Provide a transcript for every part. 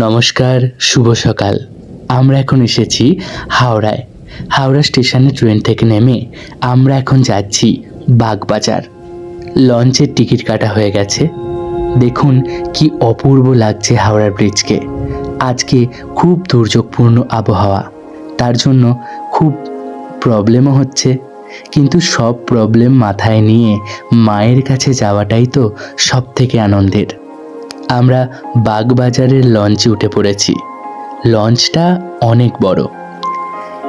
নমস্কার, শুভ সকাল। আমরা এখন এসেছি হাওড়ায়। হাওড়া স্টেশনে ট্রেন থেকে নেমে আমরা এখন যাচ্ছি বাগবাজার। লঞ্চের টিকিট কাটা হয়ে গেছে। দেখুন কি অপূর্ব লাগছে হাওড়ার ব্রিজকে। আজকে খুব দুর্যোগপূর্ণ আবহাওয়া। তার জন্য খুব প্রবলেমও হচ্ছে। কিন্তু সব প্রবলেম মাথায় নিয়ে মায়ের কাছে যাওয়াটাই তো সব থেকে আনন্দের। আমরা বাগবাজারের লঞ্চে উঠে পড়েছি। লঞ্চটা অনেক বড়।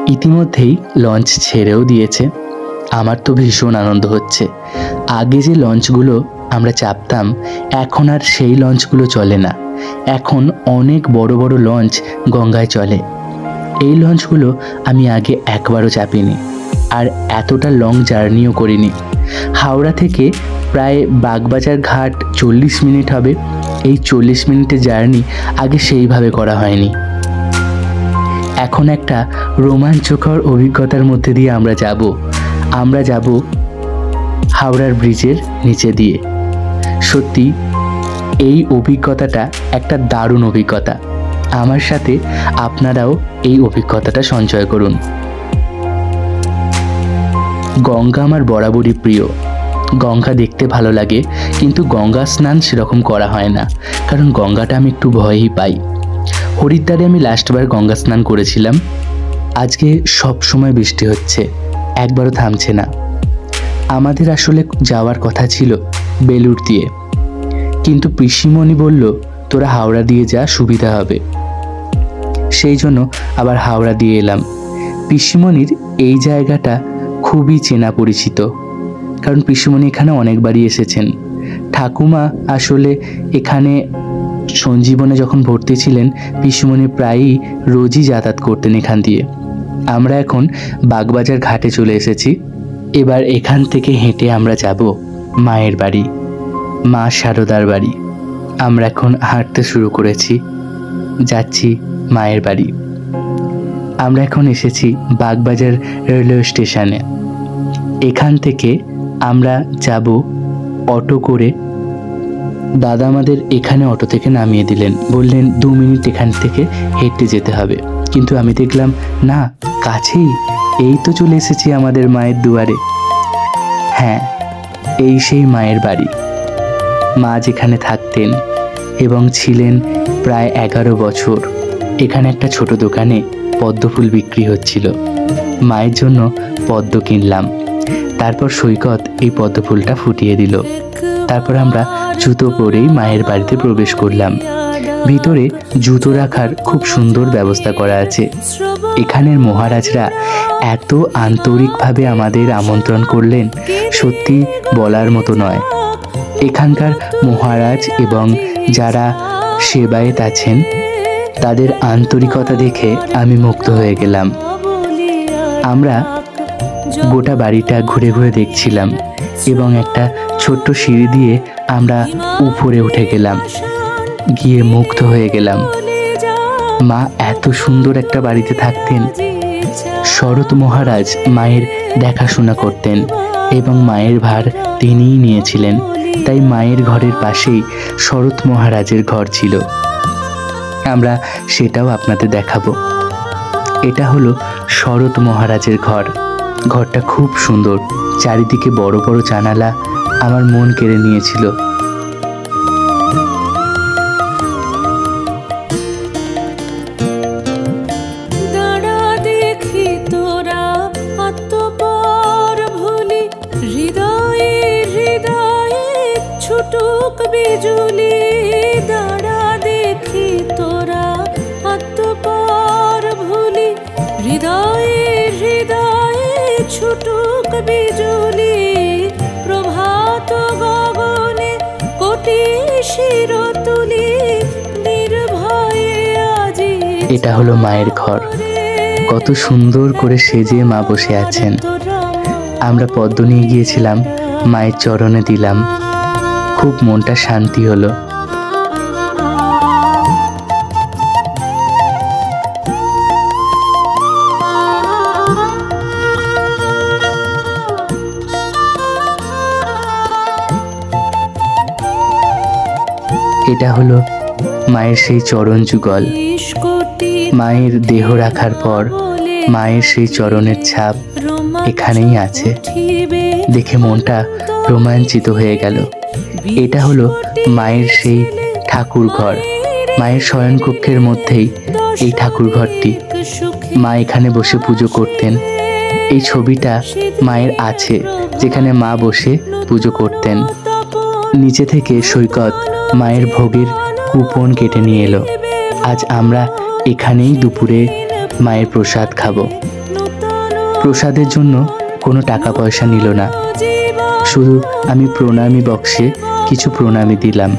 ইতিমধ্যেই লঞ্চ ছেড়েও দিয়েছে। আমার তো ভীষণ আনন্দ হচ্ছে। আগে যে লঞ্চগুলো আমরা চাপতাম, এখন আর সেই লঞ্চগুলো চলে না। এখন অনেক বড় বড় লঞ্চ গঙ্গায় চলে। এই লঞ্চগুলো আমি আগে একবারও চাপিনি আর এতটা লং জার্নিও করিনি। হাওড়া থেকে প্রায় বাগবাজার ঘাট চল্লিশ মিনিট হবে। এই চল্লিশ মিনিটের জার্নি আগে সেইভাবে করা হয়নি। এখন একটা রোমাঞ্চকর অভিজ্ঞতার মধ্যে দিয়ে আমরা যাব। আমরা যাব হাওড়ার ব্রিজের নিচে দিয়ে। সত্যি, এই অভিজ্ঞতাটা একটা দারুণ অভিজ্ঞতা। আমার সাথে আপনারাও এই অভিজ্ঞতাটা সঞ্চয় করুন। গঙ্গা আমার বরাবরই প্রিয়। গঙ্গা দেখতে ভালো লাগে, কিন্তু গঙ্গা স্নান সেরকম করা হয় না, কারণ গঙ্গাটা আমি একটু ভয়ই পাই। হরিদ্বারে আমি লাস্টবার গঙ্গা স্নান করেছিলাম। আজকে সব সময় বৃষ্টি হচ্ছে, একবারও থামছে না। আমাদের আসলে যাওয়ার কথা ছিল বেলুর দিয়ে। কিন্তু পিসিমণি বলল, তোরা হাওড়া দিয়ে যা, সুবিধা হবে। সেই জন্য আবার হাওড়া দিয়ে এলাম। পিসিমণির এই জায়গাটা খুবই চেনা পরিচিত। কারণ পিসিমণি এখানে অনেকবারই এসেছেন। ঠাকুমা আসলে এখানে সঞ্জীবনে যখন ভর্তি ছিলেন, পিসিমণি প্রায়ই রোজই যাতায়াত করতেন এখান দিয়ে। আমরা এখন বাগবাজার ঘাটে চলে এসেছি। এবার এখান থেকে হেঁটে আমরা যাব মায়ের বাড়ি, মা শারদার বাড়ি। আমরা এখন হাঁটতে শুরু করেছি, যাচ্ছি মায়ের বাড়ি। আমরা এখন এসেছি বাগবাজার রেলওয়ে স্টেশনে। এখান থেকে আমরা যাব অটো করে। দাদা আমাদের এখানে অটো থেকে নামিয়ে দিলেন। বললেন, দু মিনিট এখান থেকে হেঁটে যেতে হবে। কিন্তু আমি দেখলাম, না, কাছেই। এই তো চলে এসেছি আমাদের মায়ের দুয়ারে। হ্যাঁ এই সেই মায়ের বাড়ি। মা যেখানে থাকতেন এবং ছিলেন প্রায় এগারো বছর, এখানে একটা ছোট দোকানে পদ্ম ফুল বিক্রি হচ্ছিল। মায়ের জন্য পদ্ম কিনলাম। তারপর সৈকত এই পদ্মফুলটা ফুটিয়ে দিল। তারপর আমরা জুতো পরেই মায়ের বাড়িতে প্রবেশ করলাম। ভিতরে জুতো রাখার খুব সুন্দর ব্যবস্থা করা আছে। এখানের মহারাজরা এত আন্তরিকভাবে আমাদের আমন্ত্রণ করলেন, সত্যি বলার মতো নয়। এখানকার মহারাজ এবং যারা সেবায়েত আছেন, তাদের আন্তরিকতা দেখে আমি মুগ্ধ হয়ে গেলাম। আমরা গোটা বাড়িটা ঘুরে ঘুরে দেখছিলাম এবং একটা ছোট্ট সিঁড়ি দিয়ে আমরা উপরে উঠে গেলাম। গিয়ে মুগ্ধ হয়ে গেলাম। মা এত সুন্দর একটা বাড়িতে থাকতেন। শরৎ মহারাজ মায়ের দেখাশোনা করতেন এবং মায়ের ভার তিনিই নিয়েছিলেন। তাই মায়ের ঘরের পাশেই শরৎ মহারাজের ঘর ছিল। আমরা সেটাও আপনাদের দেখাবো। এটা হলো শরৎ মহারাজের ঘর। ঘরটা খুব সুন্দর। চারিদিকে বড় বড় জানালা আমার মন কেড়ে নিয়েছিল। এটা হলো মায়ের ঘর। কত সুন্দর করে সেজে মা বসে আছেন। আমরা পদ্ম নিয়ে গিয়েছিলাম, মায়ের চরণে দিলাম। খুব মনটা শান্তি হলো। এটা হলো মায়ের সেই চরণ যুগল। মায়ের দেহ রাখার পর মায়ের সেই চরণের ছাপ এখানেই আছে। দেখে মনটা রোমাঞ্চিত হয়ে গেল। এটা হলো মায়ের সেই ঠাকুর ঘর। মায়ের শয়নকক্ষের মধ্যেই এই ঠাকুর ঘরটি। মা এখানে বসে পুজো করতেন। এই ছবিটা মায়ের আছে, যেখানে মা বসে পুজো করতেন। নিচে থেকে সৈকত, মায়ের ভোগের কুপন কেটে নিয়ে এলো। আজ আমরা এখানেই দুপুরে মায়ের প্রসাদ খাব। প্রসাদের জন্য কোনো টাকা পয়সা নিল না। শুধু আমি প্রণামী বক্সে কিছু প্রণামী দিলাম।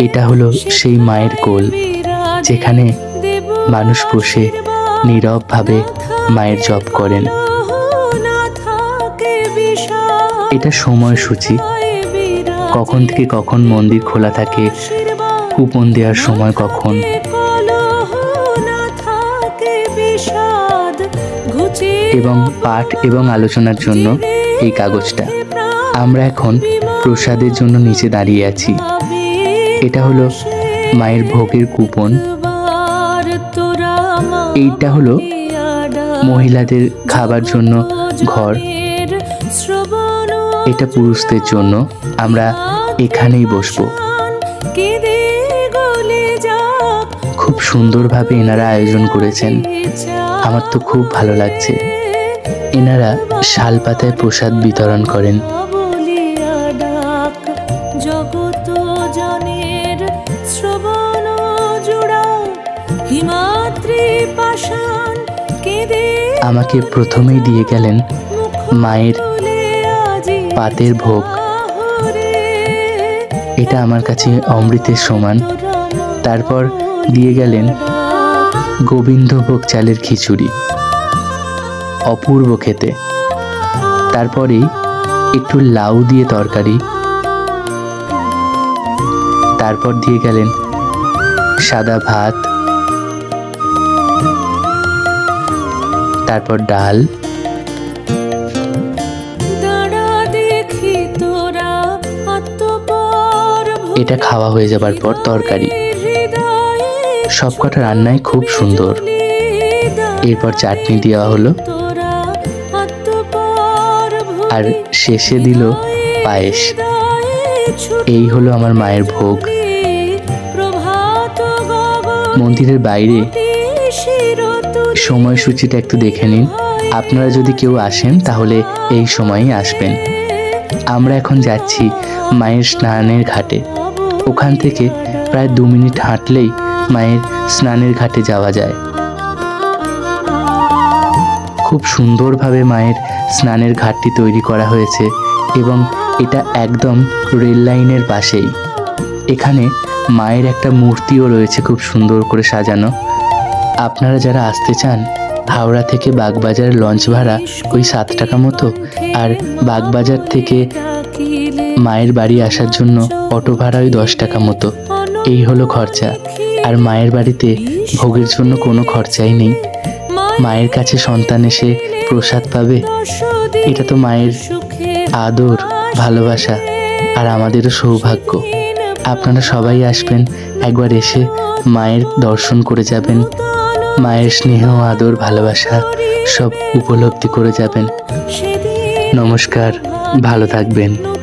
এটা হলো সেই মায়ের কোল, যেখানে মানুষ বসে নীরবভাবে মায়ের জপ করেন। এটা সময়সূচি। কখন থেকে কখন মন্দির খোলা থাকে, কুপন দেওয়ার সময় কখন। এবং পাঠ এবং আলোচনার জন্য এই কাগজটা। আমরা এখন প্রসাদের জন্য নিচে দাঁড়িয়ে আছি। এটা হলো মায়ের ভোগের কুপন। এইটা হলো মহিলাদের খাবার জন্য ঘর। এটা পুরুষদের জন্য। আমরা এখানেই বসবো। খুব সুন্দরভাবে এনারা আয়োজন করেছেন। আমার তো খুব ভালো লাগছে। এনারা শাল পাতায় প্রসাদ বিতরণ করেন। জগত শ্রবণ জোড়া হিমাদ্রি পাষাণ কেঁদে আমাকে প্রথমেই দিয়ে গেলেন মায়ের পাতের ভোগ। এটা আমার কাছে অমৃতের সমান। তারপর দিয়ে গেলেন গোবিন্দভোগ চালের খিচুড়ি অপূর্ব খেতে। তারপরেই একটু লাউ দিয়ে তরকারি তারপর দিয়ে গেলেন। সাদা ভাত তারপর ডাল। এটা খাওয়া হয়ে যাবার পর তরকারি। সবকটা রান্নাই খুব সুন্দর। এরপর চাটনি দেওয়া হলো। আর শেষে দিল পায়েস। এই হলো আমার মায়ের ভোগ। মন্দিরের বাইরে সময়সূচিটা একটু দেখে নিন। আপনারা যদি কেউ আসেন, তাহলে এই সময়ই আসবেন। আমরা এখন যাচ্ছি মায়ের স্নানের ঘাটে। ওখান থেকে প্রায় দু মিনিট হাঁটলেই মায়ের স্নানের ঘাটে যাওয়া যায়। খুব সুন্দরভাবে মায়ের স্নানের ঘাটটি তৈরি করা হয়েছে এবং এটা একদম রেল লাইনের পাশেই। এখানে মায়ের একটা মূর্তিও রয়েছে খুব সুন্দর করে সাজানো। আপনারা যারা আসতে চান, হাওড়া থেকে বাগবাজার লঞ্চ ভাড়া ওই সাত টাকা মতো, আর বাগবাজার থেকে মায়ের বাড়ি আসার জন্য অটো ভাড়া ওই দশ টাকা মতো। এই হলো খরচা। আর মায়ের বাড়িতে ভোগের জন্য কোনো খরচাই নেই। মায়ের কাছে সন্তান এসে প্রসাদ পাবে, এটা তো মায়ের আদর। ভালোবাসা আর আমাদেরও সৌভাগ্য। আপনারা সবাই আসবেন, একবার এসে মায়ের দর্শন করে যাবেন। মায়ের স্নেহ, আদর, ভালোবাসা সব উপলব্ধি করে যাবেন। নমস্কার, ভালো থাকবেন।